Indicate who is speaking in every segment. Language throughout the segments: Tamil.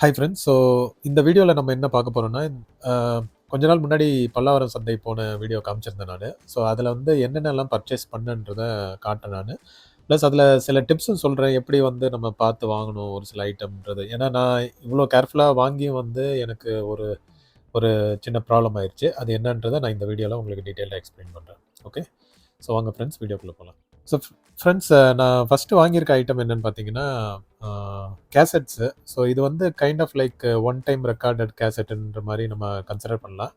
Speaker 1: ஹாய் ஃப்ரெண்ட்ஸ் ஸோ இந்த வீடியோவில் நம்ம என்ன பார்க்க போகிறோம்னா கொஞ்ச நாள் முன்னாடி பல்லாவரம் சந்தை போன வீடியோ காமிச்சிருந்தேன் நான். ஸோ அதில் வந்து என்னென்னலாம் பர்ச்சேஸ் பண்ணுன்றதை காட்டேன் நான். ப்ளஸ் அதில் சில டிப்ஸும் சொல்கிறேன் எப்படி வந்து நம்ம பார்த்து வாங்கணும் ஒரு சில ஐட்டம்ன்றது ஏன்னா நான் இவ்வளோ கேர்ஃபுல்லாக வாங்கியும் வந்து எனக்கு ஒரு ஒரு சின்ன ப்ராப்ளம் ஆயிடுச்சு அது என்னன்றதை நான் இந்த வீடியோவில் உங்களுக்கு டீட்டெயிலாக எக்ஸ்பிளைன் பண்ணுறேன் ஓகே ஸோ வாங்க ஃப்ரெண்ட்ஸ் வீடியோக்குள்ளே போகலாம் ஸோ ஃப்ரெண்ட்ஸ் நான் ஃபஸ்ட்டு வாங்கியிருக்க ஐட்டம் என்னென்னு பார்த்தீங்கன்னா கேசட்ஸு ஸோ இது வந்து kind of like one time recorded கேசட்டுன்ற மாதிரி நம்ம கன்சிடர் பண்ணலாம்.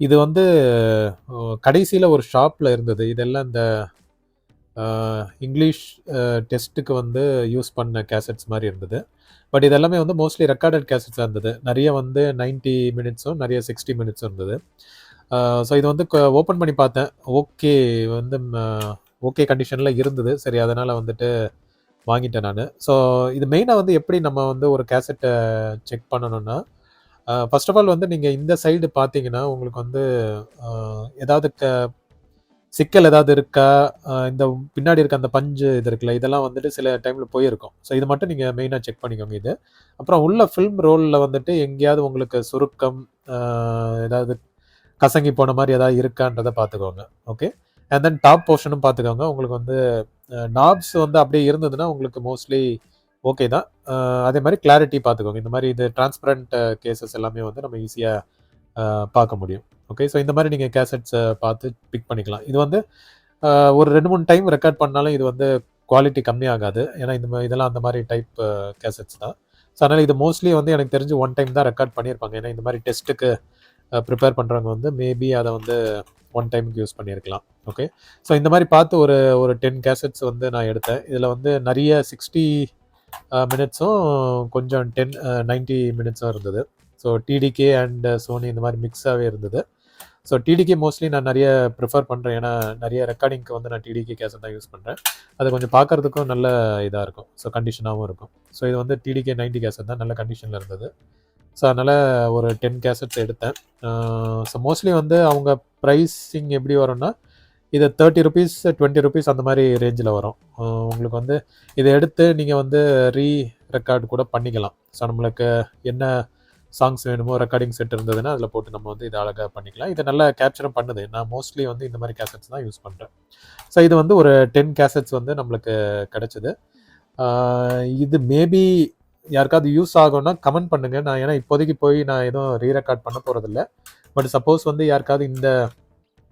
Speaker 1: இது வந்து கடைசியில் ஒரு ஷாப்பில் இருந்தது. இதெல்லாம் இந்த இங்கிலீஷ் டெஸ்ட்டுக்கு வந்து யூஸ் பண்ண கேசட்ஸ் மாதிரி இருந்தது. பட் இதெல்லாமே வந்து மோஸ்ட்லி ரெக்கார்டட் கேசட்ஸாக இருந்தது. நிறைய வந்து நைன்ட்டி மினிட்ஸும் நிறைய சிக்ஸ்டி மினிட்ஸும் இருந்தது. ஸோ இது வந்து ஓப்பன் பண்ணி பார்த்தேன். ஓகே வந்து ஓகே கண்டிஷனில் இருந்தது. சரி அதனால் வந்துட்டு வாங்கிட்டேன் நான். ஸோ இது மெயினாக வந்து எப்படி நம்ம வந்து ஒரு கேசட்டை செக் பண்ணணும்னா ஃபர்ஸ்ட் ஆஃப் ஆல் வந்து நீங்கள் இந்த சைடு பார்த்தீங்கன்னா உங்களுக்கு வந்து ஏதாவது க சிக்கல் ஏதாவது இருக்கா? இந்த பின்னாடி இருக்க அந்த பஞ்சு இது இருக்குல்ல இதெல்லாம் வந்துட்டு சில டைமில் போயிருக்கும். ஸோ இது மட்டும் நீங்கள் மெயினாக செக் பண்ணிக்கோங்க இது. அப்புறம் உள்ள ஃபில்ம் ரோலில் வந்துட்டு எங்கேயாவது உங்களுக்கு சுருக்கம் ஏதாவது கசங்கி போன மாதிரி ஏதாவது இருக்கான்றதை பார்த்துக்கோங்க. ஓகே அண்ட் தென் டாப் போர்ஷனும் பார்த்துக்கோங்க உங்களுக்கு வந்து நாப்ஸ் வந்து அப்படியே இருந்ததுன்னா உங்களுக்கு மோஸ்ட்லி ஓகே தான். அதே மாதிரி கிளாரிட்டி பார்த்துக்கோங்க இந்த மாதிரி இது டிரான்ஸ்பரண்ட் கேசஸ் எல்லாமே வந்து நம்ம ஈஸியாக பார்க்க முடியும். ஓகே ஸோ இந்த மாதிரி நீங்கள் கேசட்ஸை பார்த்து பிக் பண்ணிக்கலாம். இது வந்து ஒரு ரெண்டு மூணு டைம் ரெக்கார்ட் பண்ணாலும் இது வந்து குவாலிட்டி கம்மியாகாது. ஏன்னா இந்த இதெல்லாம் அந்த மாதிரி டைப் கேசட்ஸ் தான். ஸோ அதனால் இது மோஸ்ட்லி வந்து எனக்கு தெரிஞ்சு ஒன் டைம் தான் ரெக்கார்ட் பண்ணியிருப்பாங்க. ஏன்னா இந்த மாதிரி டெஸ்ட்டுக்கு ப்ரிப்பேர் பண்ணுறவங்க வந்து மேபி அதை வந்து ஒன் டைமுக்கு யூஸ் பண்ணியிருக்கலாம். ஓகே ஸோ இந்த மாதிரி பார்த்து ஒரு ஒரு டென் கேசட்ஸ் வந்து நான் எடுத்தேன். இதில் வந்து நிறைய சிக்ஸ்டி மினிட்ஸும் கொஞ்சம் டென் நைன்ட்டி மினிட்ஸும் இருந்தது. ஸோ டிடிகே அண்ட் சோனி இந்த மாதிரி மிக்ஸாகவே இருந்தது. ஸோ டிடிகே மோஸ்ட்லி நான் நிறைய ப்ரிஃபர் பண்ணுறேன் ஏன்னா நிறைய ரெக்கார்டிங்க்கு வந்து நான் டிடிகே கேசட் தான் யூஸ் பண்ணுறேன் அது கொஞ்சம் பார்க்குறதுக்கும் நல்ல இதாக இருக்கும். ஸோ கண்டிஷனாகவும் இருக்கும். ஸோ இது வந்து டிடிகே நைன்டி கேசட் தான். நல்ல கண்டிஷனில் இருந்தது. ஸோ அதனால் ஒரு டென் கேசட்ஸ் எடுத்தேன். ஸோ மோஸ்ட்லி வந்து அவங்க ப்ரைஸிங் எப்படி வரும்னா இது தேர்ட்டி ருபீஸ் டுவெண்ட்டி ருபீஸ் அந்த மாதிரி ரேஞ்சில் வரும். உங்களுக்கு வந்து இதை எடுத்து நீங்கள் வந்து ரீ ரெக்கார்டு கூட பண்ணிக்கலாம். ஸோ நம்மளுக்கு என்ன சாங்ஸ் வேணுமோ ரெக்கார்டிங் செட் இருந்ததுன்னா அதில் போட்டு நம்ம வந்து இதை அழகாக பண்ணிக்கலாம். இதை நல்லா கேப்சரும் பண்ணுது. நான் மோஸ்ட்லி வந்து இந்த மாதிரி கேசட்ஸ் தான் யூஸ் பண்ணுறேன் ஸோ இது வந்து ஒரு டென் கேசட்ஸ் வந்து நம்மளுக்கு கிடச்சிது. இது மேபி யாருக்காவது யூஸ் ஆகும்னா கமெண்ட் பண்ணுங்கள் நான் ஏன்னா இப்போதைக்கு போய் நான் எதுவும் ரீ ரெக்கார்ட் பண்ண போகிறதில்ல பட் சப்போஸ் வந்து யாருக்காவது இந்த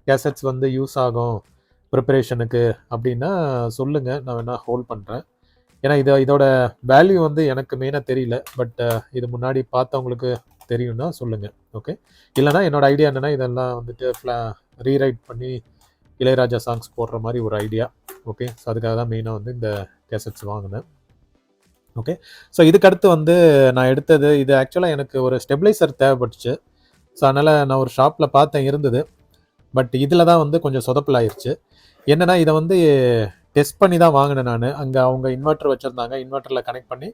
Speaker 1: கேசட்ஸ் வந்து யூஸ் ஆகும் ப்ரிப்பரேஷனுக்கு அப்படின்னா சொல்லுங்கள் நான் வேணால் ஹோல்ட் பண்ணுறேன் ஏன்னா இதை இதோட வேல்யூ வந்து எனக்கு மெயினாக தெரியல. பட் இது முன்னாடி பார்த்தவங்களுக்கு தெரியும்னா சொல்லுங்கள் ஓகே இல்லைனா என்னோடய ஐடியா என்னென்னா இதெல்லாம் வந்துட்டு ஃப்ளா ரீரைட் பண்ணி இளையராஜா சாங்ஸ் போடுற மாதிரி ஒரு ஐடியா ஓகே ஸோ அதுக்காக தான் மெயினாக வந்து இந்த கேசட்ஸ் வாங்கினேன். ஓகே ஸோ இதுக்கடுத்து வந்து நான் எடுத்தது இது ஆக்சுவலாக எனக்கு ஒரு ஸ்டெபிளைசர் தேவைப்பட்டுச்சு. ஸோ அதனால் நான் ஒரு ஷாப்பில் பார்த்தேன் இருந்தது. பட் இதில் தான் வந்து கொஞ்சம் சொதப்பல் ஆயிடுச்சு என்னென்னா இதை வந்து டெஸ்ட் பண்ணி தான் வாங்கினேன் நான். அங்கே அவங்க இன்வெர்ட்டர் வச்சுருந்தாங்க. இன்வெர்ட்டரில் கனெக்ட் பண்ணி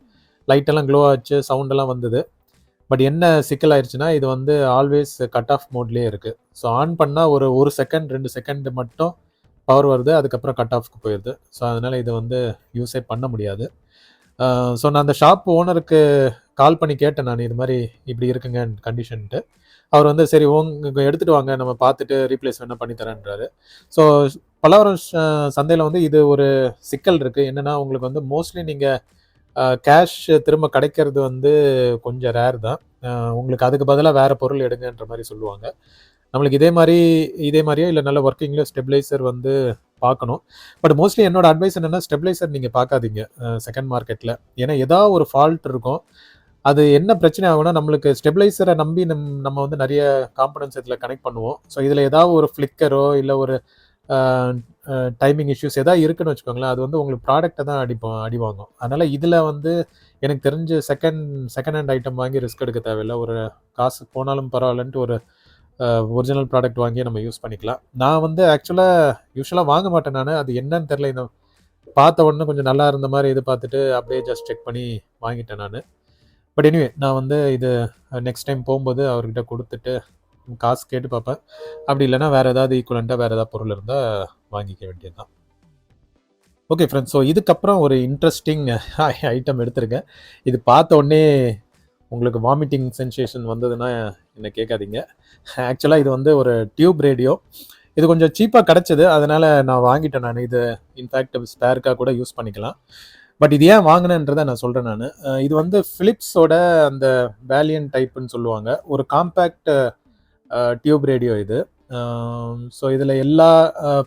Speaker 1: லைட்டெல்லாம் க்ளோ ஆச்சு சவுண்டெல்லாம் வந்தது. பட் என்ன சிக்கல் ஆயிடுச்சுன்னா இது வந்து ஆல்வேஸ் கட் ஆஃப் மோட்லேயே இருக்குது ஸோ ஆன் பண்ணால் ஒரு ஒரு செகண்ட் ரெண்டு செகண்ட் மட்டும் பவர் வருது. அதுக்கப்புறம் கட் ஆஃப்க்கு போயிடுது ஸோ அதனால் இதை வந்து யூஸே பண்ண முடியாது. ஸோ நான் அந்த ஷாப் ஓனருக்கு கால் பண்ணி கேட்டேன் நான் இது மாதிரி இப்படி இருக்குங்க கண்டிஷன்ட்டு அவர் வந்து சரி உங்க எடுத்துகிட்டு வாங்க நம்ம பார்த்துட்டு ரீப்ளேஸ் வேணால் பண்ணித்தரேன்றாரு ஸோ பலவரம் சந்தையில் வந்து இது ஒரு சிக்கல் இருக்குது என்னென்னா உங்களுக்கு வந்து மோஸ்ட்லி நீங்கள் கேஷ் திரும்ப கிடைக்கிறது வந்து கொஞ்சம் ரேர் தான். உங்களுக்கு அதுக்கு பதிலாக வேறு பொருள் எடுங்கன்ற மாதிரி சொல்லுவாங்க. நம்மளுக்கு இதே மாதிரி இதே மாதிரியோ இல்லை நல்ல ஒர்க்கிங்கில் ஸ்டெபிளைசர் வந்து பார்க்கணும். பட் மோஸ்ட்லி என்னோட அட்வைஸ் என்னென்னா ஸ்டெபிலைசர் நீங்கள் பார்க்காதீங்க செகண்ட் மார்க்கெட்டில் ஏன்னா ஏதாவது ஒரு ஃபால்ட் இருக்கும். அது என்ன பிரச்சனை ஆகும்னா நம்மளுக்கு ஸ்டெபிலைசரை நம்பி நம் நம்ம வந்து நிறைய காம்பனன்ஸ் இதில் கனெக்ட் பண்ணுவோம். ஸோ இதில் ஏதாவது ஒரு ஃப்ளிக்கரோ இல்லை ஒரு டைமிங் இஷ்யூஸ் எதாவது இருக்குன்னு வச்சுக்கோங்களேன் அது வந்து உங்களுக்கு ப்ராடக்ட்டை தான் அடிப்போம் அடி வாங்கும். அதனால் இதில் வந்து எனக்கு தெரிஞ்சு செகண்ட் செகண்ட் ஹேண்ட் ஐட்டம் வாங்கி ரிஸ்க் எடுக்க தேவையில்லை. ஒரு காசு போனாலும் பரவாயில்லன்ட்டு ஒரு ஒரிஜினல் ப்ராடக்ட் வாங்கி நம்ம யூஸ் பண்ணிக்கலாம். நான் வந்து ஆக்சுவலாக யூஸ்வலாக வாங்க மாட்டேன் நான். அது என்னன்னு தெரில இந்த பார்த்த உடனே கொஞ்சம் நல்லா இருந்த மாதிரி இது பார்த்துட்டு அப்படியே ஜஸ்ட் செக் பண்ணி வாங்கிட்டேன் நான். பட் எனிவே நான் வந்து இது நெக்ஸ்ட் டைம் போகும்போது அவர்கிட்ட கொடுத்துட்டு காசு கேட்டு பார்ப்பேன். அப்படி இல்லைன்னா வேறு ஏதாவது ஈக்குவலண்ட்டாக வேறு ஏதாவது பொருள் இருந்தால் வாங்கிக்க வேண்டியது தான் ஓகே ஃப்ரெண்ட்ஸ் ஸோ இதுக்கப்புறம் ஒரு இன்ட்ரெஸ்டிங் ஐட்டம் எடுத்திருக்கேன். இது பார்த்த உடனே உங்களுக்கு வாமிட்டிங் சென்சேஷன் வந்ததுன்னா என்ன கேட்காதீங்க. ஆக்சுவலாக இது வந்து ஒரு டியூப் ரேடியோ இது கொஞ்சம் சீப்பாக கிடச்சிது. அதனால் நான் வாங்கிட்டேன் நான். இது இன்ஃபேக்ட் ஸ்பேருக்காக கூட யூஸ் பண்ணிக்கலாம். பட் இது ஏன் வாங்கினேன்றதை நான் சொல்கிறேன் நான். இது வந்து ஃபிலிப்ஸோட அந்த வேலியன் டைப்புன்னு சொல்லுவாங்க. ஒரு காம்பேக்ட் டியூப் ரேடியோ இது. ஸோ இதில் எல்லா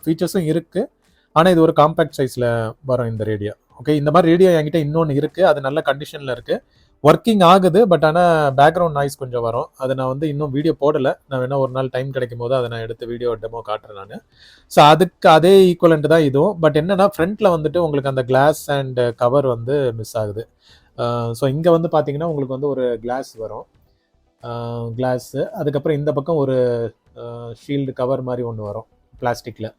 Speaker 1: ஃபீச்சர்ஸும் இருக்குது ஆனால் இது ஒரு காம்பேக்ட் சைஸில் வரும் இந்த ரேடியோ ஓகே இந்த மாதிரி ரேடியோ என்கிட்ட இன்னொன்று இருக்குது அது நல்ல கண்டிஷனில் இருக்குது ஒர்க்கிங் ஆகுது பட் ஆனால் பேக்ரவுண்ட் நாய்ஸ் கொஞ்சம் வரும். அதை நான் வந்து இன்னும் வீடியோ போடலை. நான் வேணால் ஒரு நாள் டைம் கிடைக்கும் போது அதை நான் எடுத்து வீடியோ டெமோ காட்டுறேன் நான். ஸோ அதுக்கு அதே ஈக்குவலண்ட் தான் இதுவும். பட் என்னென்னா ஃப்ரண்ட்டில் வந்துட்டு உங்களுக்கு அந்த கிளாஸ் அண்ட் கவர் வந்து மிஸ் ஆகுது. ஸோ இங்கே வந்து பார்த்தீங்கன்னா உங்களுக்கு வந்து ஒரு கிளாஸ் வரும். கிளாஸு அதுக்கப்புறம் இந்த பக்கம் ஒரு ஷீல்டு கவர் மாதிரி ஒன்று வரும். பிளாஸ்டிக்கில்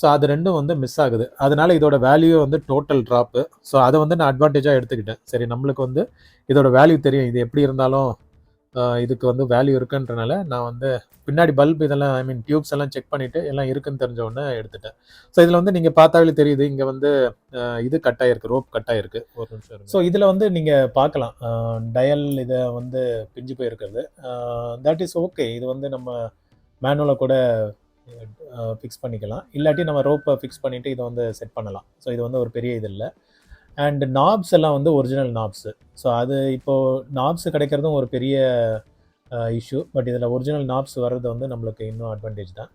Speaker 1: ஸோ அது ரெண்டும் வந்து மிஸ் ஆகுது. அதனால இதோட வேல்யூ வந்து டோட்டல் ட்ராப்பு ஸோ அதை வந்து நான் அட்வான்டேஜாக எடுத்துக்கிட்டேன். சரி நம்மளுக்கு வந்து இதோட வேல்யூ தெரியும். இது எப்படி இருந்தாலும் இதுக்கு வந்து வேல்யூ இருக்குன்றனால நான் வந்து பின்னாடி பல்ப் இதெல்லாம் ஐ மீன் டியூப்ஸ் எல்லாம் செக் பண்ணிவிட்டு எல்லாம் இருக்குன்னு தெரிஞ்சவொன்னே எடுத்துட்டேன். ஸோ இதில் வந்து நீங்கள் பார்த்தாவே தெரியுது. இங்கே வந்து இது கட் ஆகிருக்கு ரோப் கட் ஆகிருக்கு ஒரு நிமிஷம் ஸோ இதில் வந்து நீங்கள் பார்க்கலாம். டயல் இதை வந்து பிஞ்சு போயிருக்கிறது. தட் இஸ் ஓகே இது வந்து நம்ம மேனுவலை கூட ஃபிக்ஸ் பண்ணிக்கலாம். இல்லாட்டி நம்ம ரோப்பை ஃபிக்ஸ் பண்ணிவிட்டு இதை வந்து செட் பண்ணலாம். ஸோ இது வந்து ஒரு பெரிய இது இல்லை. அண்டு நாப்ஸ் எல்லாம் வந்து ஒரிஜினல் நாப்ஸு ஸோ அது இப்போது நாப்ஸ் கிடைக்கிறதும் ஒரு பெரிய இஷ்யூ பட் இதில் ஒரிஜினல் நாப்ஸ் வர்றது வந்து நம்மளுக்கு இன்னும் அட்வான்டேஜ் தான்.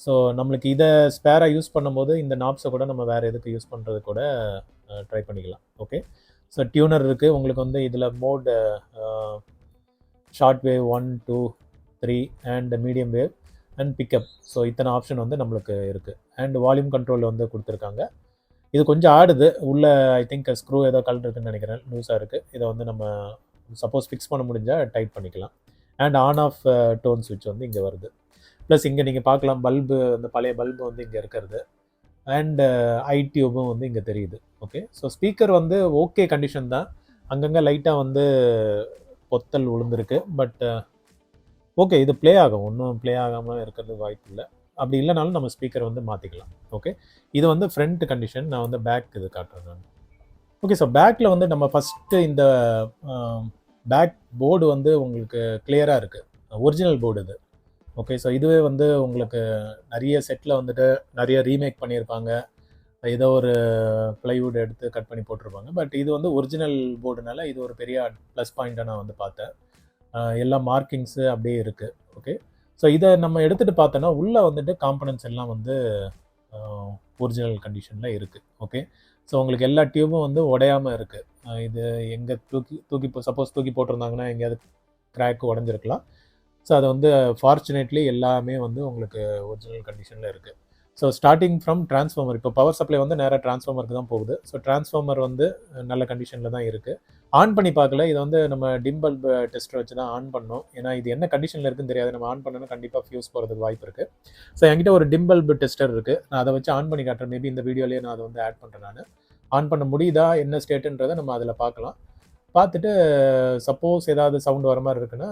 Speaker 1: ஸோ நம்மளுக்கு இதை ஸ்பேராக யூஸ் பண்ணும்போது இந்த நாப்ஸை கூட நம்ம வேறு எதுக்கு யூஸ் பண்ணுறது கூட ட்ரை பண்ணிக்கலாம். ஓகே ஸோ டியூனர் இருக்குது உங்களுக்கு வந்து இதில் mode short wave one two three and medium wave and pickup so இத்தனை ஆப்ஷன் வந்து நம்மளுக்கு இருக்குது அண்ட் வால்யூம் கண்ட்ரோல் வந்து கொடுத்துருக்காங்க. இது கொஞ்சம் ஆடுது. உள்ளே ஐ திங்க் ஸ்க்ரூ ஏதோ கலர் இருக்குன்னு நினைக்கிறேன். லூஸாக இருக்குது இதை வந்து நம்ம சப்போஸ் ஃபிக்ஸ் பண்ண முடிஞ்சால் டைட் பண்ணிக்கலாம். அண்ட் ஆன் ஆஃப் டோன் சுவிட்ச் வந்து இங்கே வருது. ப்ளஸ் இங்கே நீங்கள் பார்க்கலாம் பல்பு அந்த பழைய பல்பு வந்து இங்கே இருக்கிறது. அண்டு ஐ டியூபும் வந்து இங்கே தெரியுது. ஓகே ஸோ ஸ்பீக்கர் வந்து ஓகே கண்டிஷன் தான். அங்கங்கே லைட்டாக வந்து பொத்தல் விழுந்திருக்கு பட் ஓகே இது ப்ளே ஆகும். ஒன்றும் ப்ளே ஆகாமல் இருக்கிறது வாய்ப்பு இல்லை. அப்படி இல்லைனாலும் நம்ம ஸ்பீக்கர் வந்து மாற்றிக்கலாம் ஓகே இது வந்து ஃப்ரண்ட் கண்டிஷன் நான் வந்து பேக் இது காட்டுறேன் நான். ஓகே ஸோ பேக்கில் வந்து நம்ம ஃபஸ்ட்டு இந்த பேக் போர்டு வந்து உங்களுக்கு கிளியராக இருக்குது ஒரிஜினல் போர்டு இது. ஓகே ஸோ இதுவே வந்து உங்களுக்கு நிறைய செட்டில் வந்துட்டு நிறைய ரீமேக் பண்ணியிருப்பாங்க. ஏதோ ஒரு ப்ளைவுட் எடுத்து கட் பண்ணி போட்டிருப்பாங்க. பட் இது வந்து ஒரிஜினல் போர்டுனால இது ஒரு பெரிய ப்ளஸ் பாயிண்ட்டாக நான் வந்து பார்த்தேன். எல்லா மார்க்கிங்ஸு அப்படியே இருக்குது ஓகே ஸோ இதை நம்ம எடுத்துகிட்டு பார்த்தோன்னா உள்ளே வந்துட்டு காம்பனன்ட்ஸ் எல்லாம் வந்து ஒரிஜினல் கண்டிஷனில் இருக்குது ஓகே ஸோ உங்களுக்கு எல்லா டியூபும் வந்து உடையாமல் இருக்குது இது எங்கே தூக்கி தூக்கி சப்போஸ் தூக்கி போட்டிருந்தாங்கன்னா எங்கேயாவது கிராக் உடஞ்சிருக்கலாம். ஸோ அது வந்து ஃபார்ச்சுனேட்லி எல்லாமே வந்து உங்களுக்கு ஒரிஜினல் கண்டிஷனில் இருக்குது ஸோ ஸ்டார்டிங் ஃப்ரம் டிரான்ஸ்ஃபார்மர் இப்போ பவர் சப்ளை வந்து நேராக டிரான்ஸ்ஃபார்மருக்கு தான் போகுது. ஸோ டிரான்ஸ்ஃபார்மர் வந்து நல்ல கண்டிஷனில் தான் இருக்குது ஆன் பண்ணி பார்க்கல. இது வந்து நம்ம டிம்பல் டெஸ்ட் வச்சு தான் ஆன் பண்ணோம். ஏன்னா இது என்ன கண்டிஷனில் இருக்குன்னு தெரியாது. நம்ம ஆன் பண்ணணும் கண்டிப்பாக ஃபியூஸ் போகிறதுக்கு வாய்ப்பு இருக்குது ஸோ என்கிட்ட ஒரு டிம்பல் டெஸ்டர் இருக்குது நான் அதை வச்சு ஆன் பண்ணி காட்டுறேன். மேபி இந்த வீடியோலேயே நான் அதை வந்து ஆட் பண்ணுறேன் நான். ஆன் பண்ண முடியுதா? என்ன ஸ்டேட்டுன்றதை நம்ம அதில் பார்க்கலாம். பார்த்துட்டு சப்போஸ் ஏதாவது சவுண்ட் வர மாதிரி இருக்குன்னா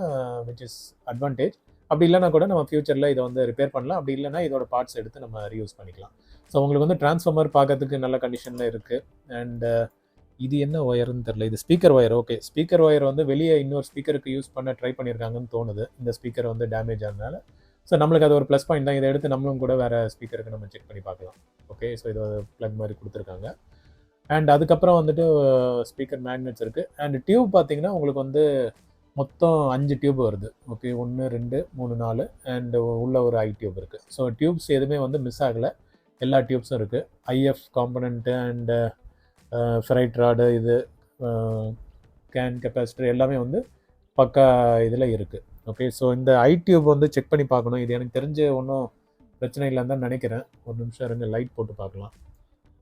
Speaker 1: விச் இஸ் அட்வான்டேஜ் அப்படி இல்லைனா கூட நம்ம ஃப்யூச்சரில் இதை வந்து ரிப்பேர் பண்ணலாம். அப்படி இல்லைனா இதோட பார்ட்ஸ் எடுத்து நம்ம ரீயூஸ் பண்ணிக்கலாம். ஸோ உங்களுக்கு வந்து டிரான்ஸ்ஃபார்மர் பார்க்கறதுக்கு நல்ல கண்டிஷனில் இருக்குது அண்டு இது என்ன ஒயர்னு தெரில இது speaker wire okay speaker wire வந்து வெளியே இன்னொரு ஸ்பீக்கருக்கு யூஸ் பண்ண ட்ரை பண்ணியிருக்காங்கன்னு தோணுது. இந்த ஸ்பீக்கர் வந்து டேமேஜ் ஆனதுனால. ஸோ நம்மளுக்கு அது ஒரு ப்ளஸ் பாயிண்ட் தான். இதை எடுத்து நம்மளும் கூட வேறு ஸ்பீக்கருக்கு நம்ம செக் பண்ணி பார்க்கலாம். ஓகே ஸோ இது ப்ளக் மாதிரி கொடுத்துருக்காங்க. அண்ட் அதுக்கப்புறம் வந்துட்டு ஸ்பீக்கர் மேக்னெட்ஸ் இருக்குது அண்ட் டியூப் பார்த்தீங்கன்னா உங்களுக்கு வந்து மொத்தம் அஞ்சு டியூப் வருது. ஓகே ஒன்று ரெண்டு மூணு நாலு. அண்ட் உள்ள ஒரு ஐ டியூப் இருக்குது ஸோ டியூப்ஸ் எதுவுமே வந்து மிஸ் ஆகலை. எல்லா டியூப்ஸும் இருக்குது IF component and ferrite rod இது கேன் கெப்பாசிட்டர் எல்லாமே வந்து பக்கா இதில் இருக்குது ஓகே ஸோ இந்த ஐ டியூப் வந்து செக் பண்ணி பார்க்கணும். இது எனக்கு தெரிஞ்ச ஒன்றும் பிரச்சனை இல்லைன்னு தான் நினைக்கிறேன். ஒரு நிமிஷம் இருங்க லைட் போட்டு பார்க்கலாம்.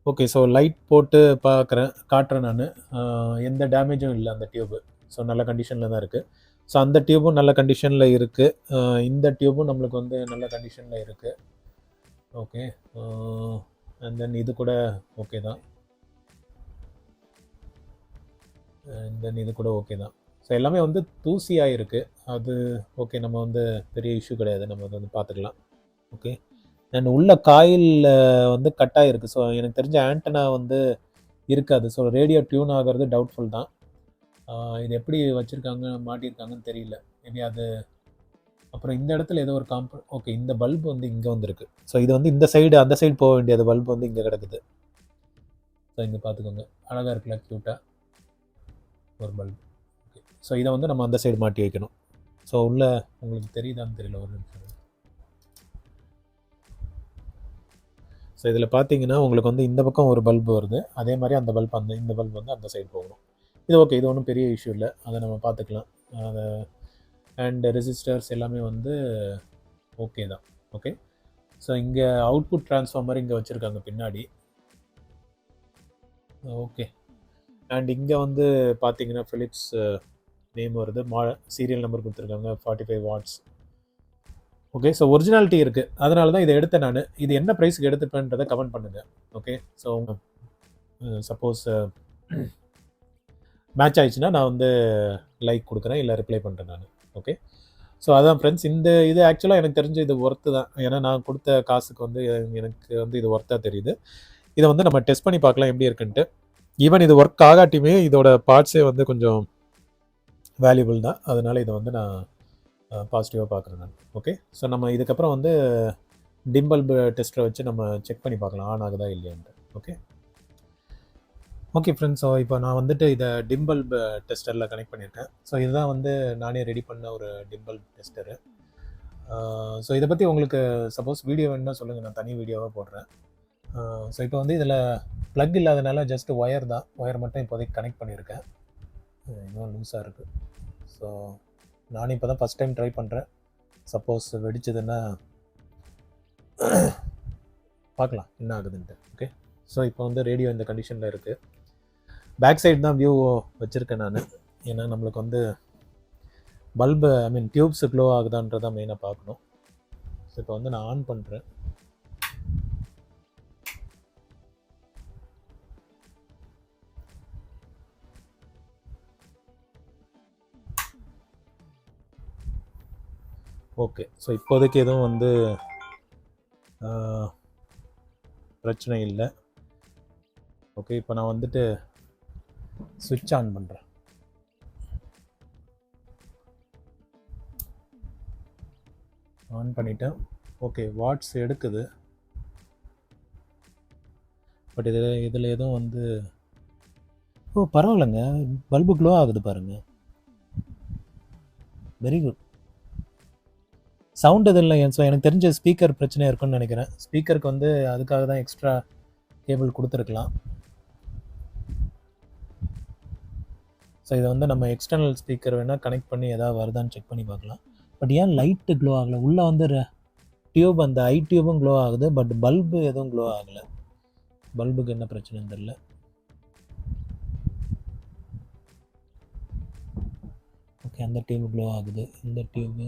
Speaker 1: ஓகே ஸோ லைட் போட்டு பார்க்குறேன் காட்டுறேன் நான். எந்த டேமேஜும் இல்லை அந்த டியூபு ஸோ நல்ல கண்டிஷனில் தான் இருக்குது ஸோ அந்த டியூபும் நல்ல கண்டிஷனில் இருக்குது இந்த டியூபும் நம்மளுக்கு வந்து நல்ல கண்டிஷனில் இருக்குது ஓகே அண்ட் தென் இது கூட ஓகே தான். தென் இது கூட ஓகே தான். ஸோ எல்லாமே வந்து தூசியாக இருக்குது அது ஓகே நம்ம வந்து பெரிய இஷ்யூ கிடையாது. நம்ம வந்து பார்த்துக்கலாம். ஓகே அண்ட் உள்ள காயில் வந்து கட்டாக இருக்குது ஸோ எனக்கு தெரிஞ்ச ஆண்டனா வந்து இருக்காது. ஸோ ரேடியோ டியூன் ஆகிறது டவுட்ஃபுல் தான். இது எப்படி வச்சுருக்காங்க மாட்டியிருக்காங்கன்னு தெரியல. மேபி அது அப்புறம் இந்த இடத்துல ஏதோ ஒரு காம்ப ஓகே இந்த பல்ப் வந்து இங்கே வந்துருக்கு. ஸோ இது வந்து இந்த சைடு அந்த சைடு போக வேண்டியது. பல்ப் வந்து இங்கே கிடக்குது. ஸோ இங்கே பார்த்துக்கோங்க. அழகாக இருக்குல்ல க்யூட்டாக ஒரு பல்ப் ஓகே ஸோ இதை வந்து நம்ம அந்த சைடு மாட்டி வைக்கணும். ஸோ உள்ளே உங்களுக்கு தெரியுதான்னு தெரியல ஒரு நிமிஷம். ஸோ இதில் பார்த்தீங்கன்னா உங்களுக்கு வந்து இந்த பக்கம் ஒரு பல்பு வருது. அதே மாதிரி அந்த பல்ப் அந்த இந்த பல்ப் வந்து அந்த சைடு போகணும். இது ஓகே இது ஒன்றும் பெரிய இஷ்யூ இல்லை. அதை நம்ம பார்த்துக்கலாம் அதை அண்ட் ரெசிஸ்டர்ஸ் எல்லாமே வந்து ஓகே தான். ஓகே ஸோ இங்கே அவுட்புட் ட்ரான்ஸ்ஃபார்மர் இங்கே வச்சுருக்காங்க பின்னாடி. ஓகே அண்ட் இங்கே வந்து பார்த்தீங்கன்னா ஃபிலிப்ஸ் நேம் வருது. மா சீரியல் நம்பர் கொடுத்துருக்காங்க forty five watts okay so originality இருக்குது அதனால தான் இதை எடுத்தேன் நான். இது என்ன ப்ரைஸுக்கு எடுத்துப்பேன்றதை கமெண்ட் பண்ணுங்கள் ஓகே ஸோ சப்போஸ் மேட்ச் ஆயிடுச்சுன்னா நான் வந்து லைக் கொடுக்குறேன் இல்லை ரிப்ளை பண்ணுறேன் நான். ஓகே ஸோ அதான் ஃப்ரெண்ட்ஸ் இந்த இது ஆக்சுவலாக எனக்கு தெரிஞ்ச இது ஒர்த்து தான். ஏன்னா நான் கொடுத்த காசுக்கு வந்து எனக்கு வந்து இது ஒர்த்தாக தெரியுது. இதை வந்து நம்ம டெஸ்ட் பண்ணி பார்க்கலாம் எப்படி இருக்குன்ட்டு. ஈவன் இது ஒர்க் ஆகாட்டியுமே இதோட பார்ட்ஸே வந்து கொஞ்சம் வேல்யூபிள் தான். அதனால் இதை வந்து நான் பாசிட்டிவாக பார்க்குறேன் நான். ஓகே ஸோ நம்ம இதுக்கப்புறம் வந்து டிம்பல் டெஸ்ட்டை வச்சு நம்ம செக் பண்ணி பார்க்கலாம். ஆன் ஆகுதா இல்லையான்ட்டு. ஓகே ஓகே ஃப்ரெண்ட்ஸ் ஸோ இப்போ நான் வந்துட்டு இதை டிம்பல் டெஸ்டரில் கனெக்ட் பண்ணியிருக்கேன். ஸோ இதுதான் வந்து நானே ரெடி பண்ண ஒரு டிம்பல் டெஸ்டரு ஸோ இதை பற்றி உங்களுக்கு சப்போஸ் வீடியோ வேணுன்னா சொல்லுங்கள் நான் தனி வீடியோவாக போடுறேன். ஸோ இப்போ வந்து இதில் ப்ளக் இல்லாதனால ஜஸ்ட் ஒயர் தான். ஒயர் மட்டும் இப்போதைக்கு கனெக்ட் பண்ணியிருக்கேன். இன்னும் லூஸாக இருக்குது ஸோ நானும் இப்போ தான் ஃபஸ்ட் டைம் ட்ரை பண்ணுறேன் சப்போஸ் வெடிச்சதுன்னா பார்க்கலாம் என்ன ஆகுதுன்ட்டு. ஓகே ஸோ இப்போ வந்து ரேடியோ இந்த கண்டிஷனில் இருக்குது பேக் சைடு தான் வியூ வச்சுருக்கேன் நான். ஏன்னா நம்மளுக்கு வந்து bulb I mean tubes glow ஆகுதான்றதான் மெயினாக பார்க்கணும். ஸோ இப்போ வந்து நான் ஆன் பண்ணுறேன் ஓகே. ஸோ இப்போதைக்கு எதுவும் வந்து பிரச்சனை இல்லை. ஓகே இப்போ நான் வந்துட்டு சுவிட்ச் ஆன் பண்ணுறேன் ஆன் பண்ணிட்டேன். ஓகே வாட்ஸ் எடுக்குது. பட் இதில் இதில் எதுவும் வந்து ஓ பரவாயில்லைங்க. பல்பு க்ளோ ஆகுது பாருங்கள் வெரி குட் சவுண்ட் எதுவும் இல்லை ஸோ எனக்கு தெரிஞ்ச ஸ்பீக்கர் பிரச்சனை இருக்குன்னு நினைக்கிறேன். ஸ்பீக்கருக்கு வந்து அதுக்காக தான் எக்ஸ்ட்ரா கேபிள் கொடுத்துருக்கலாம். ஸோ இதை வந்து நம்ம எக்ஸ்டர்னல் ஸ்பீக்கர் வேணால் கனெக்ட் பண்ணி எதாவது வருதான்னு செக் பண்ணி பார்க்கலாம். பட் ஏன் லைட்டு க்ளோ ஆகலை? உள்ளே வந்து டியூப் அந்த ஐ டியூபும் க்ளோ ஆகுது பட் பல்பு எதுவும் க்ளோ ஆகலை. பல்புக்கு என்ன பிரச்சனைன்னு தெரில ஓகே அந்த டியூப் க்ளோ ஆகுது. இந்த டியூபு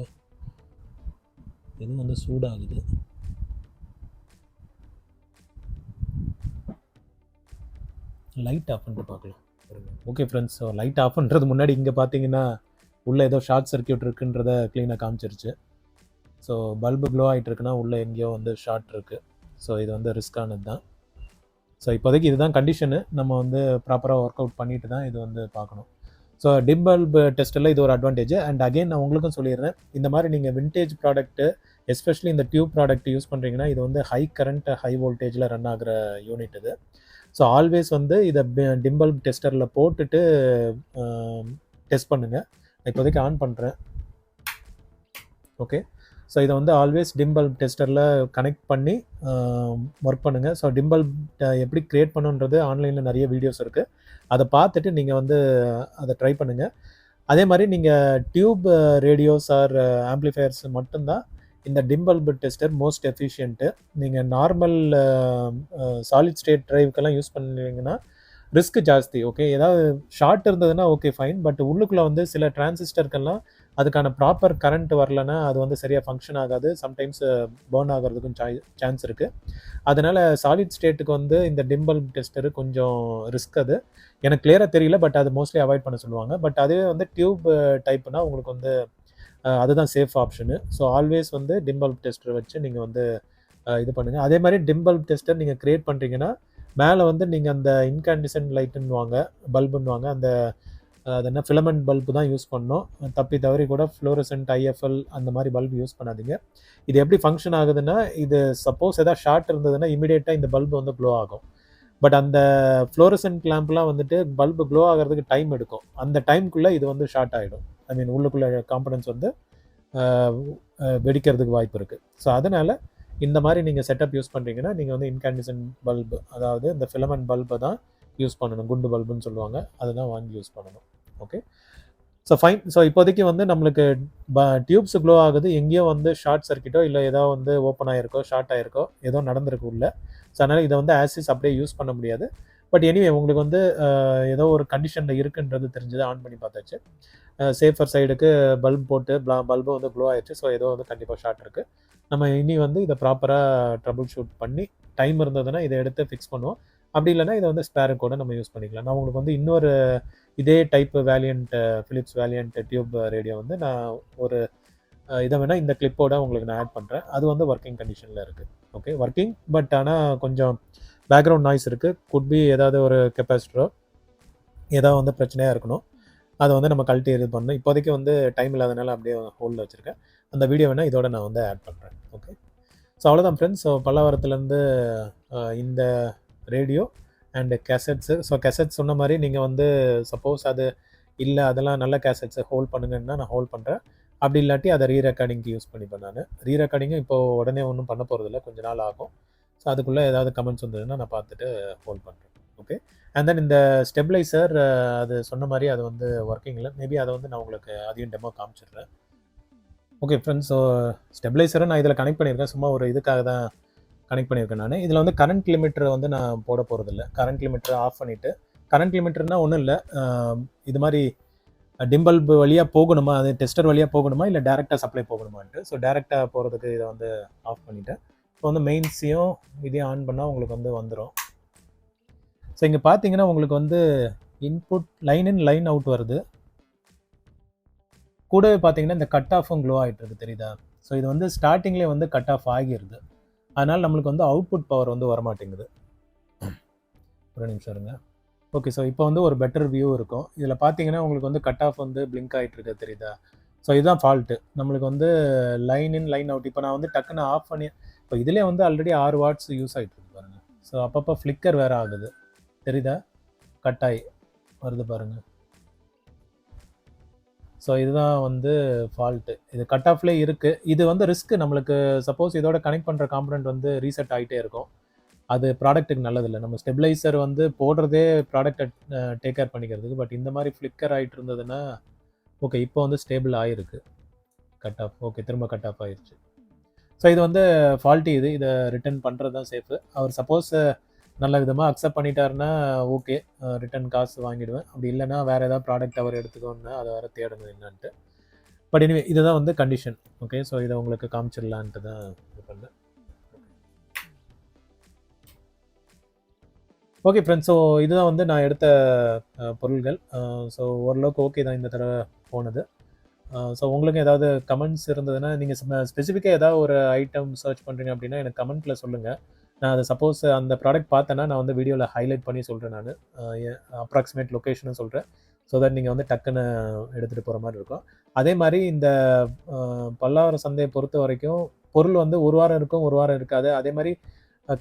Speaker 1: இது வந்து சூடாகுது? லைட் ஆஃப் பண்ணிட்டு பார்க்கலாம். Okay friends so light off பண்ணுறது முன்னாடி இங்கே பார்த்தீங்கன்னா உள்ளே ஏதோ ஷார்ட் சர்க்கியூட் இருக்குன்றத க்ளீனாக காமிச்சிருச்சு. ஸோ பல்பு க்ளோ ஆகிட்டு இருக்குன்னா உள்ளே எங்கேயோ வந்து ஷார்ட் இருக்குது ஸோ இது வந்து ரிஸ்க்கானது தான். ஸோ இப்போதைக்கு இதுதான் கண்டிஷனு நம்ம வந்து ப்ராப்பராக ஒர்க் அவுட் பண்ணிட்டு தான் இது வந்து பார்க்கணும். ஸோ டிப் பல்பு டெஸ்ட்டில் இது ஒரு அட்வான்டேஜ் அண்ட் அகெயின் நான் உங்களுக்கும் சொல்லிடுறேன். இந்த மாதிரி நீங்கள் விண்டேஜ் ப்ராடக்ட்டு எஸ்பெஷலி இந்த டியூப் ப்ராடக்ட் யூஸ் பண்ணுறீங்கன்னா இது வந்து ஹை கரண்ட் ஹை வோல்டேஜில் ரன் ஆகிற யூனிட் இது. ஸோ ஆல்வேஸ் வந்து இதை டிம்பல் டெஸ்டரில் போட்டுட்டு டெஸ்ட் பண்ணுங்கள் இப்போதைக்கு ஆன் பண்ணுறேன் ஓகே ஸோ இதை வந்து ஆல்வேஸ் டிம்பல் டெஸ்டரில் கனெக்ட் பண்ணி ஒர்க் பண்ணுங்கள் ஸோ டிம்பல் எப்படி க்ரியேட் பண்ணுன்றது ஆன்லைனில் நிறைய வீடியோஸ் இருக்குது அதை பார்த்துட்டு நீங்கள் வந்து அதை ட்ரை பண்ணுங்கள் அதே மாதிரி நீங்கள் டியூப் ரேடியோஸ் ஆர் ஆம்ப்ளிஃபயர்ஸ் மட்டும்தான் இந்த dim bulb tester most efficient நீங்கள் நார்மல் சாலிட் ஸ்டேட் ட்ரைவுக்கெல்லாம் யூஸ் பண்ணுவீங்கன்னா ரிஸ்க் ஜாஸ்தி ஓகே ஏதாவது ஷார்ட் இருந்ததுன்னா ஓகே ஃபைன் பட் உள்ளுக்குள்ளே வந்து சில டிரான்சிஸ்டருக்கெல்லாம் அதுக்கான ப்ராப்பர் கரண்ட் வரலன்னா அது வந்து சரியாக ஃபங்க்ஷன் ஆகாது. சம்டைம்ஸ் பேர்ன் uh, ஆகிறதுக்கும் சான்ஸ் இருக்குது அதனால் சாலிட் ஸ்டேட்டுக்கு வந்து இந்த டிம்பல் டெஸ்டரு கொஞ்சம் ரிஸ்க் அது. எனக்கு கிளியராக தெரியல பட் அது மோஸ்ட்லி அவாய்ட் பண்ண சொல்லுவாங்க. பட் அதுவே வந்து டியூப் டைப்னா uh, உங்களுக்கு வந்து அதுதான் சேஃப் ஆப்ஷனு ஸோ ஆல்வேஸ் வந்து டிம்பல்ப் டெஸ்டர் வச்சு நீங்கள் வந்து இது பண்ணுங்கள் அதே மாதிரி டிம்பல்ப் டெஸ்டர் நீங்கள் க்ரியேட் பண்ணுறீங்கன்னா மேலே வந்து நீங்கள் அந்த இன்கண்டிஷன் லைட்டுன்னு வாங்க பல்புன்னு வாங்க அந்த அது என்ன ஃபிலமெண்ட் பல்பு தான் யூஸ் பண்ணோம் தப்பி தவறி கூட ஃப்ளோரசன்ட் ஐஎஃப்எல் அந்த மாதிரி பல்ப் யூஸ் பண்ணாதீங்க. இது எப்படி ஃபங்க்ஷன் ஆகுதுன்னா இது சப்போஸ் எதாவது ஷார்ட் இருந்ததுன்னா இமீடியட்டாக இந்த பல்பு வந்து க்ளோ ஆகும். பட் அந்த ஃப்ளோரசன்ட் கிளாம்ப்லாம் வந்துட்டு பல்பு க்ளோ ஆகிறதுக்கு டைம் எடுக்கும். அந்த டைம்குள்ளே இது வந்து ஷார்ட் ஆகிடும் ஐ மீன் உள்ளுக்குள்ளே காம்பனன்ஸ் வந்து வெடிக்கிறதுக்கு வாய்ப்பு இருக்குது ஸோ அதனால் இந்த மாதிரி நீங்கள் செட்டப் யூஸ் பண்ணுறீங்கன்னா நீங்கள் வந்து இன்கேண்டிசன் பல்பு அதாவது இந்த ஃபிலமெண்ட் பல்பை தான் யூஸ் பண்ணணும். குண்டு பல்புன்னு சொல்லுவாங்க. அதுதான் வாங்கி யூஸ் பண்ணணும். ஓகே ஸோ ஃபைன் ஸோ இப்போதைக்கு வந்து நம்மளுக்கு ப டியூப்ஸ் க்ளோ ஆகுது. எங்கேயோ வந்து ஷார்ட் சர்க்கிட்டோ இல்லை ஏதோ வந்து ஓப்பன் ஆகிருக்கோ ஷார்ட் ஆகிருக்கோ ஏதோ நடந்திருக்கு உள்ள. ஸோ அதனால் இதை வந்து ஆசிஸ் அப்படியே யூஸ் பண்ண முடியாது. பட் எனிவே உங்களுக்கு வந்து ஏதோ ஒரு கண்டிஷனில் இருக்குன்றது தெரிஞ்சது ஆன் பண்ணி பார்த்தாச்சு. சேஃபர் சைடுக்கு பல்ப் போட்டு பல்பு வந்து க்ளோ ஆயிடுச்சு. ஸோ ஏதோ வந்து கண்டிப்பாக ஷார்ட் இருக்குது நம்ம இனி வந்து இதை ப்ராப்பராக ட்ரபுள் ஷூட் பண்ணி டைம் இருந்ததுன்னா இதை எடுத்து ஃபிக்ஸ் பண்ணுவோம். அப்படி இல்லைன்னா இதை வந்து ஸ்பேர் கூட நம்ம யூஸ் பண்ணிக்கலாம். நான் உங்களுக்கு வந்து இன்னொரு இதே type Valiant Philips Valiant tube radio வந்து நான் ஒரு இதை வேணால் இந்த கிளிப்போட உங்களுக்கு நான் ஆட் பண்ணுறேன் அது வந்து ஒர்க்கிங் கண்டிஷனில் இருக்குது ஓகே ஒர்க்கிங் பட் ஆனால் கொஞ்சம் பேக்ரவுண்ட் நாய்ஸ் இருக்குது குட் பி ஏதாவது ஒரு கெப்பாசிட்டரோ ஏதாவது வந்து பிரச்சனையாக இருக்கணும். அதை வந்து நம்ம கழட்டி இது பண்ணணும். இப்போதைக்கு வந்து டைம் இல்லாதனால அப்படியே ஹோல்டில் வச்சுருக்கேன். அந்த வீடியோ வேணால் இதோட நான் வந்து ஆட் பண்ணுறேன் ஓகே ஸோ அவ்வளோதான் ஃப்ரெண்ட்ஸ் ஸோ பல்லாவரத்துலேருந்து இந்த radio and cassettes so cassettes சொன்ன மாதிரி நீங்கள் வந்து சப்போஸ் அது இல்லை அதெல்லாம் நல்ல கேசட்ஸை ஹோல்ட் பண்ணுங்கன்னா நான் ஹோல்ட் பண்ணுறேன் அப்படி இல்லாட்டி அதை ரீ ரெக்கார்டிங்க்கு யூஸ் பண்ணிப்பேன் நான். ரீ ரெக்கார்டிங்கும் இப்போ உடனே ஒன்றும் பண்ண போகிறதில்ல கொஞ்ச நாள் ஆகும். ஸோ அதுக்குள்ளே ஏதாவது கமெண்ட்ஸ் வந்ததுன்னா நான் பார்த்துட்டு ஹோல்ட் பண்ணுறேன் ஓகே அண்ட் தென் இந்த ஸ்டெபிளைசர் அது சொன்ன மாதிரி அது வந்து ஒர்க்கிங்கில் மேபி அதை வந்து நான் உங்களுக்கு அதையும் டெமோ காமிச்சிடுறேன். ஓகே ஃப்ரெண்ட்ஸ் ஸோ ஸ்டெபிளைசரும் நான் இதில் கனெக்ட் பண்ணியிருக்கேன். சும்மா ஒரு இதுக்காக தான் கனெக்ட் பண்ணியிருக்கேன் நான். இதில் வந்து கரண்ட் லிமிட்டரை வந்து நான் போட போகிறதில்ல கரண்ட் லிமிட்டரை ஆஃப் பண்ணிவிட்டு கரண்ட் லிமிட்டர்னால் ஒன்றும் இல்லை. இது மாதிரி டிம்பல்பு வழியாக போகணுமா? அது டெஸ்டர் வழியாக போகணுமா? இல்லை டேரெக்டாக சப்ளை போகணுமான்ட்டு. ஸோ டேரெக்டாக போகிறதுக்கு இதை வந்து ஆஃப் பண்ணிவிட்டேன் இப்போ வந்து மெயின்ஸையும் இதையும் ஆன் பண்ணால் உங்களுக்கு வந்து வந்துடும் ஸோ இங்கே பார்த்தீங்கன்னா உங்களுக்கு வந்து input line in line out வருது. கூடவே பார்த்தீங்கன்னா இந்த கட் ஆஃபும் க்ளோ ஆகிட்டு இருக்கு தெரியுதா? ஸோ இது வந்து ஸ்டார்டிங்லேயே வந்து கட் ஆஃப் ஆகிருது. அதனால் நம்மளுக்கு வந்து அவுட்புட் பவர் வந்து வரமாட்டேங்குது. ஒரு நிமிஷம் இருங்க. ஓகே ஸோ இப்போ வந்து ஒரு பெட்டர் வியூ இருக்கும். இதில் பார்த்தீங்கன்னா உங்களுக்கு வந்து கட் ஆஃப் வந்து பிளிங்க் ஆகிட்டு இருக்கு தெரியுதா? ஸோ இதுதான் ஃபால்ட்டு நம்மளுக்கு வந்து லைன் இன் லைன் அவுட் இப்போ நான் வந்து டக்குன்னு ஆஃப் பண்ணி இப்போ இதிலே வந்து ஆல்ரெடி ஆறு வாட்ஸ் யூஸ் ஆகிட்டு இருக்கு பாருங்கள் ஸோ அப்பப்போ ஃப்ளிக்கர் வேறு ஆகுது. தெரியுதா? கட்டாய் வருது பாருங்க. ஸோ இதுதான் வந்து ஃபால்ட்டு இது கட் ஆஃப்லேயே இருக்குது இது வந்து ரிஸ்க்கு நம்மளுக்கு சப்போஸ் இதோட கனெக்ட் பண்ணுற காம்பனண்ட் வந்து ரீசெட் ஆகிட்டே இருக்கும். அது ப்ராடக்ட்டுக்கு நல்லதில்லை. நம்ம ஸ்டெபிளைசர் வந்து போடுறதே ப்ராடக்டை டேக் கேர் பண்ணிக்கிறதுக்கு. பட் இந்த மாதிரி ஃப்ளிக்கர் ஆகிட்டு இருந்ததுன்னா ஓகே இப்போ வந்து ஸ்டேபிள் ஆகிருக்கு கட் ஆஃப் ஓகே திரும்ப கட் ஆஃப் ஆயிருச்சு. ஸோ இது வந்து ஃபால்ட்டி இது. இதை ரிட்டர்ன் பண்ணுறது தான் சேஃபு அவர் சப்போஸ் நல்ல விதமாக அக்செப்ட் பண்ணிட்டாருன்னா ஓகே ரிட்டர்ன் காசு வாங்கிடுவேன். அப்படி இல்லைன்னா வேறு ஏதாவது ப்ராடக்ட் அவர் எடுத்துக்கோன்னா அதை வேறு தேடணும் என்னன்ட்டு. பட் இனிமே இதுதான் வந்து கண்டிஷன் ஓகே ஸோ இதை உங்களுக்கு காமிச்சிடலான்ட்டு தான் இது பண்ணேன். ஓகே ஃப்ரெண்ட்ஸ் ஸோ இதுதான் வந்து நான் எடுத்த பொருள்கள். ஸோ ஓரளவுக்கு ஓகே தான் இந்த தடவை போனது. ஸோ உங்களுக்கு ஏதாவது கமெண்ட்ஸ் இருந்ததுன்னா நீங்கள் ஸ்பெசிஃபிக்காக ஏதாவது ஒரு ஐட்டம் சர்ச் பண்ணுறீங்க அப்படின்னா எனக்கு கமெண்ட்டில் சொல்லுங்கள் நான் அதை சப்போஸ் அந்த ப்ராடக்ட் பார்த்தேன்னா நான் வந்து வீடியோவில் ஹைலைட் பண்ணி சொல்கிறேன் நான். அப்ராக்சிமேட் லொக்கேஷனும் சொல்கிறேன் ஸோ தட் நீங்கள் வந்து டக்குன்னு எடுத்துகிட்டு போகிற மாதிரி இருக்கும். அதே மாதிரி இந்த பல்லாவர சந்தையை பொறுத்த வரைக்கும் பொருள் வந்து ஒரு வாரம் இருக்கும் ஒரு வாரம் இருக்காது. அதே மாதிரி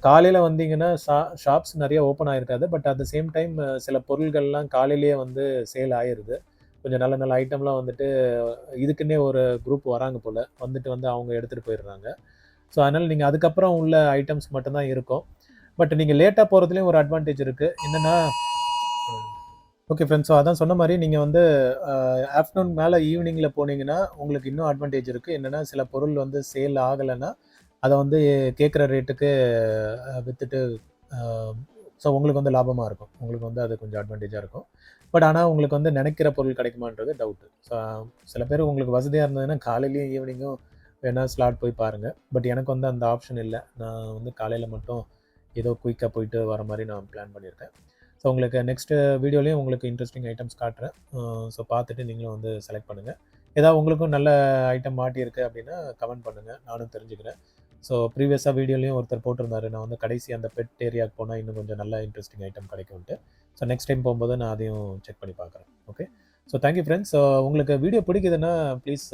Speaker 1: காலையில் வந்தீங்கன்னா ஷா ஷாப்ஸ் நிறைய open ஆகிருக்காது but at the same time சில பொருள்கள்லாம் காலையிலேயே வந்து சேல் ஆயிடுது கொஞ்சம் நல்ல நல்ல ஐட்டம்லாம் வந்துட்டு இதுக்குன்னே ஒரு குரூப் வராங்க போல். வந்துட்டு வந்து அவங்க எடுத்துகிட்டு போயிடுறாங்க. ஸோ அதனால் நீங்கள் அதுக்கப்புறம் உள்ள ஐட்டம்ஸ் மட்டும்தான் இருக்கும். பட் நீங்கள் லேட்டாக போகிறதுலேயும் ஒரு அட்வான்டேஜ் இருக்குது என்னென்னா ஓகே ஃப்ரெண்ட்ஸ் ஸோ அதான் சொன்ன மாதிரி நீங்கள் வந்து ஆஃப்டர்நூன் மேலே ஈவினிங்கில் போனீங்கன்னா உங்களுக்கு இன்னும் அட்வான்டேஜ் இருக்குது என்னென்னா சில பொருள் வந்து சேல் ஆகலைன்னா அதை வந்து கேட்குற ரேட்டுக்கு விற்றுட்டு ஸோ உங்களுக்கு வந்து லாபமாக இருக்கும். உங்களுக்கு வந்து அது கொஞ்சம் அட்வான்டேஜாக இருக்கும். பட் ஆனால் உங்களுக்கு வந்து நினைக்கிற பொருள் கிடைக்குமான்றது டவுட்டு ஸோ சில பேர் உங்களுக்கு வசதியாக இருந்ததுன்னா காலையிலையும் ஈவினிங்கும் வேணால் ஸ்லாட் போய் பாருங்கள் பட் எனக்கு வந்து அந்த ஆப்ஷன் இல்லை. நான் வந்து காலையில் மட்டும் ஏதோ குயிக்காக போயிட்டு வர மாதிரி நான் பிளான் பண்ணியிருக்கேன். ஸோ உங்களுக்கு நெக்ஸ்ட்டு வீடியோலேயும் உங்களுக்கு இன்ட்ரெஸ்டிங் ஐட்டம்ஸ் காட்டுறேன். ஸோ பார்த்துட்டு நீங்களும் வந்து செலக்ட் பண்ணுங்கள் ஏதாவது உங்களுக்கும் நல்ல ஐட்டம் மாட்டியிருக்கு அப்படின்னா கமெண்ட் பண்ணுங்கள் நானும் தெரிஞ்சுக்கிறேன். ஸோ ப்ரீவியஸாக வீடியோலையும் ஒருத்தர் போட்டிருந்தாரு. நான் வந்து கடைசி அந்த பெட் ஏரியாவுக்கு போனால் இன்னும் கொஞ்சம் நல்ல இன்ட்ரெஸ்டிங் ஐட்டம் கிடைக்கும்ட்டு ஸோ நெக்ஸ்ட் டைம் போகும்போது நான் அதையும் செக் பண்ணி பார்க்குறேன். Okay so thank you friends உங்களுக்கு வீடியோ பிடிக்குதுன்னா ப்ளீஸ்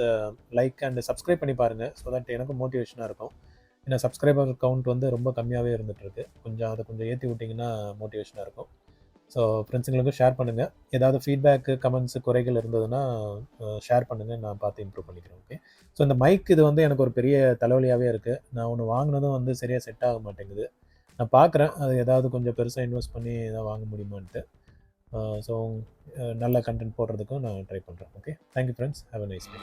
Speaker 1: லைக் அண்ட் சப்ஸ்கிரைப் பண்ணி பாருங்கள் ஸோ தட் எனக்கும் மோட்டிவேஷனாக இருக்கும். ஏன்னா சப்ஸ்கிரைபர் கவுண்ட் வந்து ரொம்ப கம்மியாகவே இருந்துகிட்ருக்கு கொஞ்சம் அதை கொஞ்சம் ஏற்றி விட்டிங்கன்னா மோட்டிவேஷனாக இருக்கும். ஸோ ஃப்ரெண்ட்ஸுங்களுக்கும் ஷேர் பண்ணுங்கள் ஏதாவது ஃபீட்பேக்கு கமெண்ட்ஸு குறைகள் இருந்ததுன்னா uh, ஷேர் பண்ணுங்கள் நான் பார்த்து இம்ப்ரூவ் பண்ணிக்கிறேன். ஓகே ஸோ இந்த மைக் இது வந்து எனக்கு ஒரு பெரிய தலைவலியாகவே இருக்குது நான் ஒன்று வாங்கினதும் வந்து சரியாக செட் ஆக மாட்டேங்குது. நான் பார்க்குறேன். அது ஏதாவது கொஞ்சம் பெருசாக இன்வெஸ்ட் பண்ணி எதாவது வாங்க முடியுமான்ட்டு. ஸோ நல்ல கண்டென்ட் போடுறதுக்கும் நான் ட்ரை பண்ணுறேன் okay thank you friends have a nice day